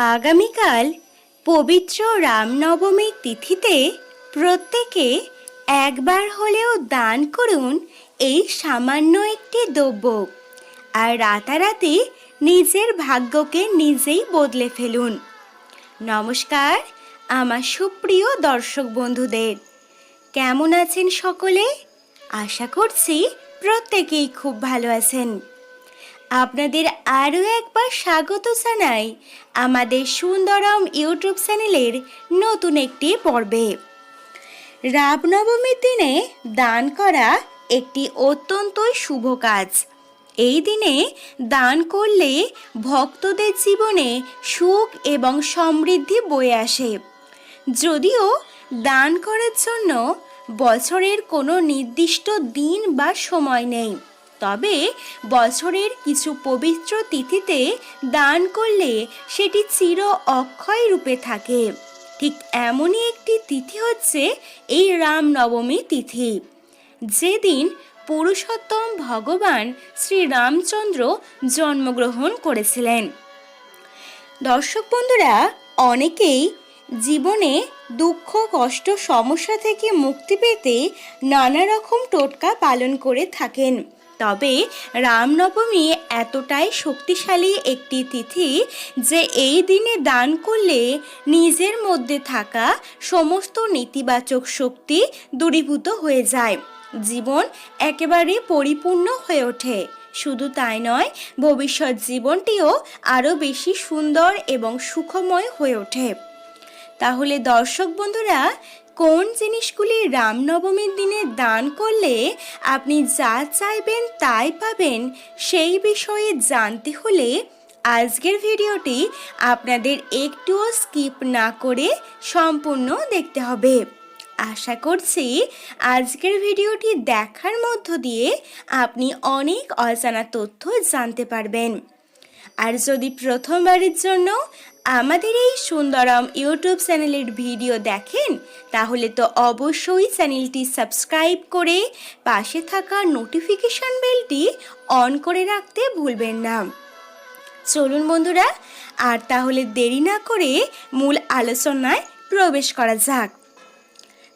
আগামীকাল পবিত্র রামনবমীর তিথিতে প্রত্যেকে একবার হলেও দান করুন এই সামান্য একটি দ্রব্য। আর রাতারাতি নিজের ভাগ্যকে নিজেই বদলে ফেলুন। নমস্কার, আমার সুপ্রিয় দর্শক বন্ধুদের। কেমন আছেন সকলে? আশা করছি প্রত্যেকেই খুব ভালো আছেন। আপনাদের আরও একবার স্বাগত জানাই আমাদের সুন্দরম ইউটিউব চ্যানেলের নতুন একটি পর্বে। রামনবমীর দিনে দান করা একটি অত্যন্তই শুভ কাজ। এই দিনে দান করলে ভক্তদের জীবনে সুখ এবং সমৃদ্ধি বয়ে আসে। যদিও দান করার জন্য বছরের কোনো নির্দিষ্ট দিন বা সময় নেই। তবে বছরের কিছু পবিত্র তিথিতে দান করলে সেটি চির অক্ষয় রূপে থাকে। ঠিক এমনই একটি তিথি হচ্ছে এই রামনবমী তিথি। যেদিন পুরুষোত্তম ভগবান শ্রী রামচন্দ্র জন্মগ্রহণ করেছিলেন। দর্শক বন্ধুরা, অনেকেই জীবনে দুঃখ, কষ্ট, সমস্যা থেকে মুক্তি পেতে নানা রকম টোটকা পালন করে থাকেন। তবে রামনবমী এতটাই শক্তিশালী একটি তিথি যে এই দিনে দান করলে নিজের মধ্যে থাকা সমস্ত নেতিবাচক শক্তি দূরীভূত হয়ে যায়। জীবন একেবারে পরিপূর্ণ হয়ে ওঠে। শুধু তাই নয়, ভবিষ্যৎ জীবনটিও আরও বেশি সুন্দর এবং সুখময় হয়ে ওঠে। তাহলে দর্শক বন্ধুরা কোন জিনিসগুলি রামনবমীর দিনে দান করলে আপনি যা চাইবেন তাই পাবেন, সেই বিষয়ে জানতে হলে আজকের ভিডিওটি আপনাদের একটুও স্কিপ না করে সম্পূর্ণ দেখতে হবে। আশা করছি আজকের ভিডিওটি দেখার মধ্য দিয়ে আপনি অনেক অজানা তথ্য জানতে পারবেন। আর যদি প্রথমবারের জন্য আমাদের এই সুন্দরম ইউটিউব চ্যানেলের ভিডিও দেখেন, তাহলে তো অবশ্যই চ্যানেলটি সাবস্ক্রাইব করে পাশে থাকা নোটিফিকেশান বেলটি অন করে রাখতে ভুলবেন না। চলুন বন্ধুরা, আর তাহলে দেরি না করে মূল আলোচনায় প্রবেশ করা যাক।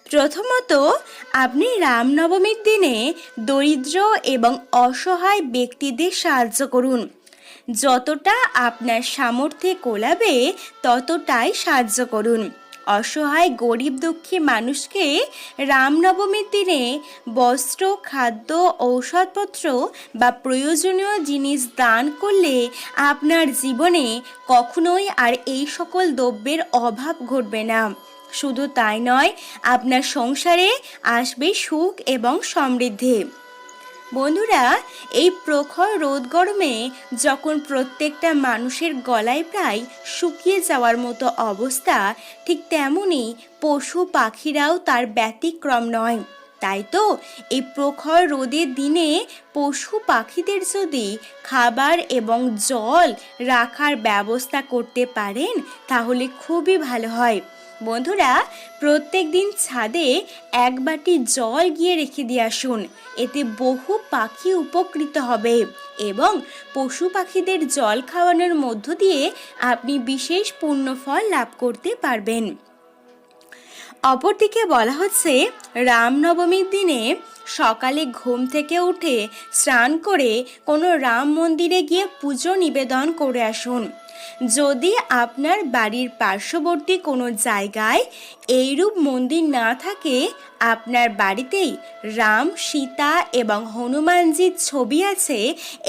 প্রথমত, আপনি রামনবমীর দিনে দরিদ্র এবং অসহায় ব্যক্তিদের সাহায্য করুন। যতটা আপনার সামর্থ্যে কোলাবে, ততটাই সাহায্য করুন। অসহায়, গরিব, দুঃখী মানুষকে রামনবমীর দিনে বস্ত্র, খাদ্য, ঔষধপত্র বা প্রয়োজনীয় জিনিস দান করলে আপনার জীবনে কখনোই আর এই সকল দ্রব্যের অভাব ঘটবে না। শুধু তাই নয়, আপনার সংসারে আসবে সুখ এবং সমৃদ্ধি। বন্ধুরা, এই প্রখর রোদ গরমে যখন প্রত্যেকটা মানুষের গলায় প্রায় শুকিয়ে যাওয়ার মতো অবস্থা, ঠিক তেমনই পশু পাখিরাও তার ব্যতিক্রম নয়। তাই তো, এই প্রখর রোদের দিনে পশু পাখিদের যদি খাবার এবং জল রাখার ব্যবস্থা করতে পারেন, তাহলে খুবই ভালো হয়। বন্ধুরা, প্রত্যেক দিন ছাদে এক বাটি জল গিয়ে রেখে দিয়ে আসুন। এতে বহু পাখি উপকৃত হবে এবং পশু পাখিদের জল খাওয়ানোর মধ্য দিয়ে আপনি বিশেষ পুণ্যফল লাভ করতে পারবেন। অপরদিকে বলা হচ্ছে, রামনবমীর দিনে সকালে ঘুম থেকে উঠে স্নান করে কোনো রাম মন্দিরে গিয়ে পুজো নিবেদন করে আসুন। যদি আপনার বাড়ির পার্শ্ববর্তী কোনো জায়গায় এইরূপ মন্দির না থাকে, আপনার বাড়িতেই রাম, সীতা এবং হনুমানজির ছবি আছে।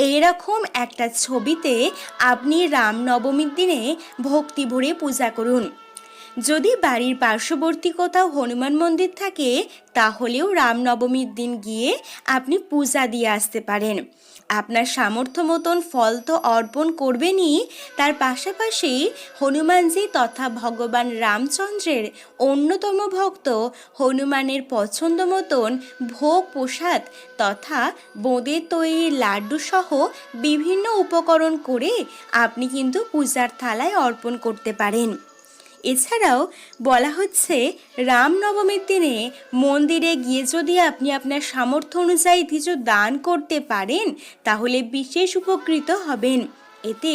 এইরকম একটা ছবিতে আপনি রামনবমীর দিনে ভক্তি ভরে পূজা করুন। যদি বাড়ির পার্শ্ববর্তী কোথাও হনুমান মন্দির থাকে, তাহলেও রামনবমীর দিন গিয়ে আপনি পূজা দিয়ে আসতে পারেন। আপনার সামর্থ্য মতন ফল তো অর্পণ করবেনই। তার পাশাপাশি হনুমানজি তথা ভগবান রামচন্দ্রের অন্যতম ভক্ত, হনুমানের পছন্দ মতন ভোগ প্রসাদ তথা বোঁদের তৈরি লাড্ডু সহ বিভিন্ন উপকরণ করে আপনি কিন্তু পূজার থালায় অর্পণ করতে পারেন। এছাড়াও বলা হচ্ছে রামনবমীর দিনে মন্দিরে গিয়ে যদি আপনি আপনার সামর্থ্য অনুযায়ী কিছু দান করতে পারেন, তাহলে বিশেষ উপকৃত হবেন। এতে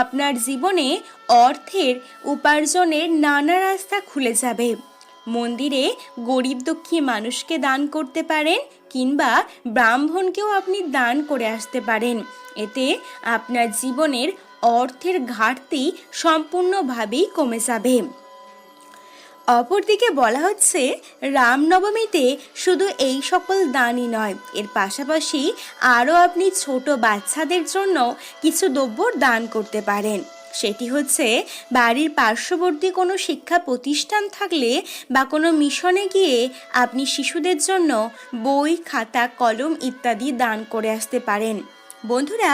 আপনার জীবনে অর্থের উপার্জনের নানা রাস্তা খুলে যাবে। মন্দিরে গরিব দুঃখী মানুষকে দান করতে পারেন কিংবা ব্রাহ্মণকেও আপনি দান করে আসতে পারেন। এতে আপনার জীবনের অর্থের ঘাটতি সম্পূর্ণভাবেই কমে যাবে। অপরদিকে বলা হচ্ছে, রামনবমীতে শুধু এই সকল দানই নয়, এর পাশাপাশি আরও আপনি ছোট বাচ্চাদের জন্য কিছু দ্রব্য দান করতে পারেন। সেটি হচ্ছে, বাড়ির পার্শ্ববর্তী কোনো শিক্ষা প্রতিষ্ঠান থাকলে বা কোনো মিশনে গিয়ে আপনি শিশুদের জন্য বই, খাতা, কলম ইত্যাদি দান করে আসতে পারেন। বন্ধুরা,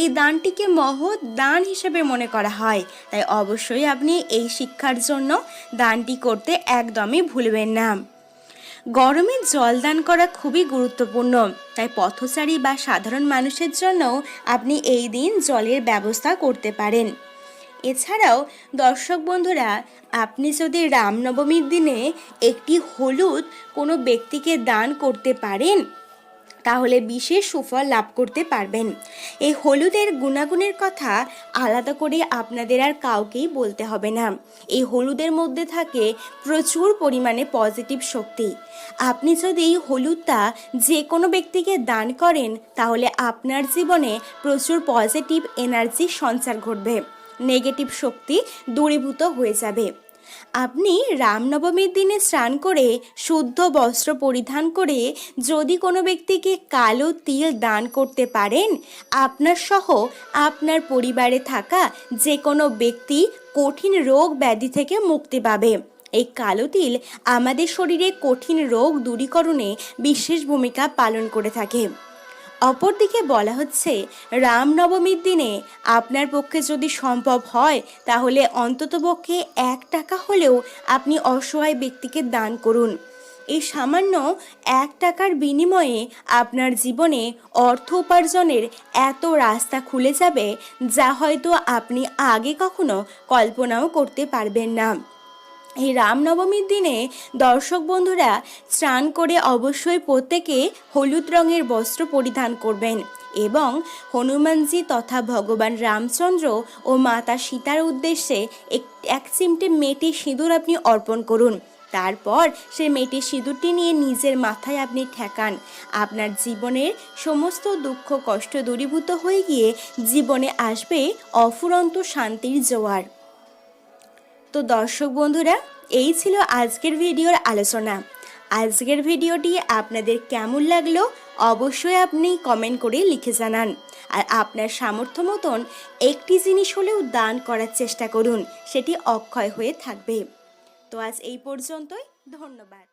এই দানটিকে মহৎ দান হিসেবে মনে করা হয়। তাই অবশ্যই আপনি এই শিক্ষার জন্য দানটি করতে একদমই ভুলবেন না। গরমে জল দান করা খুবই গুরুত্বপূর্ণ। তাই পথচারী বা সাধারণ মানুষের জন্য আপনি এই দিন জলের ব্যবস্থা করতে পারেন। এছাড়াও, দর্শক বন্ধুরা, আপনি যদি রামনবমীর দিনে একটি হলুদ কোনো ব্যক্তিকে দান করতে পারেন তাহলে বিশেষ সুফল লাভ করতে পারবেন। এই হলুদের গুণাগুণের কথা আলাদা করে আপনাদের আর কাউকেই বলতে হবে না। এই হলুদের মধ্যে থাকে প্রচুর পরিমাণে পজিটিভ শক্তি। আপনি যদি এই হলুদটা যে কোনো ব্যক্তিকে দান করেন, তাহলে আপনার জীবনে প্রচুর পজিটিভ এনার্জি সঞ্চার ঘটবে। নেগেটিভ শক্তি দূরীভূত হয়ে যাবে। আপনি রামনবমীর দিনে স্নান করে শুদ্ধ বস্ত্র পরিধান করে যদি কোনো ব্যক্তিকে কালো তিল দান করতে পারেন, আপনার সহ আপনার পরিবারে থাকা যে কোনো ব্যক্তি কঠিন রোগ ব্যাধি থেকে মুক্তি পাবে। এই কালো তিল আমাদের শরীরে কঠিন রোগ দূরীকরণে বিশেষ ভূমিকা পালন করে থাকে। অপরদিকে বলা হচ্ছে, রামনবমীর দিনে আপনার পক্ষে যদি সম্ভব হয়, তাহলে অন্ততপক্ষে এক টাকা হলেও আপনি অসহায় ব্যক্তিকে দান করুন। এই সামান্য এক টাকার বিনিময়ে আপনার জীবনে অর্থ উপার্জনের এত রাস্তা খুলে যাবে, যা হয়তো আপনি আগে কখনো কল্পনাও করতে পারবেন না। এই রামনবমীর দিনে দর্শক বন্ধুরা স্নান করে অবশ্যই প্রত্যেকে হলুদ রঙের বস্ত্র পরিধান করবেন এবং হনুমানজি তথা ভগবান রামচন্দ্র ও মাতা সীতার উদ্দেশ্যে এক চিমটে মেটে সিঁদুর আপনি অর্পণ করুন। তারপর সে মেটে সিঁদুরটি নিয়ে নিজের মাথায় আপনি ঠেকান। আপনার জীবনের সমস্ত দুঃখ, কষ্ট দূরীভূত হয়ে গিয়ে জীবনে আসবে অফুরন্ত শান্তির জোয়ার। তো দর্শক বন্ধুরা, এই ছিল আজকের ভিডিওর আলোচনা। আজকের ভিডিওটি আপনাদের কেমন লাগল অবশ্যই আপনি কমেন্ট করে লিখে জানান। আর আপনার সামর্থ্য মতন একটি জিনিস হলেও দান করার চেষ্টা করুন, সেটি অক্ষয় হয়ে থাকবে। তো আজ এই পর্যন্তই, ধন্যবাদ।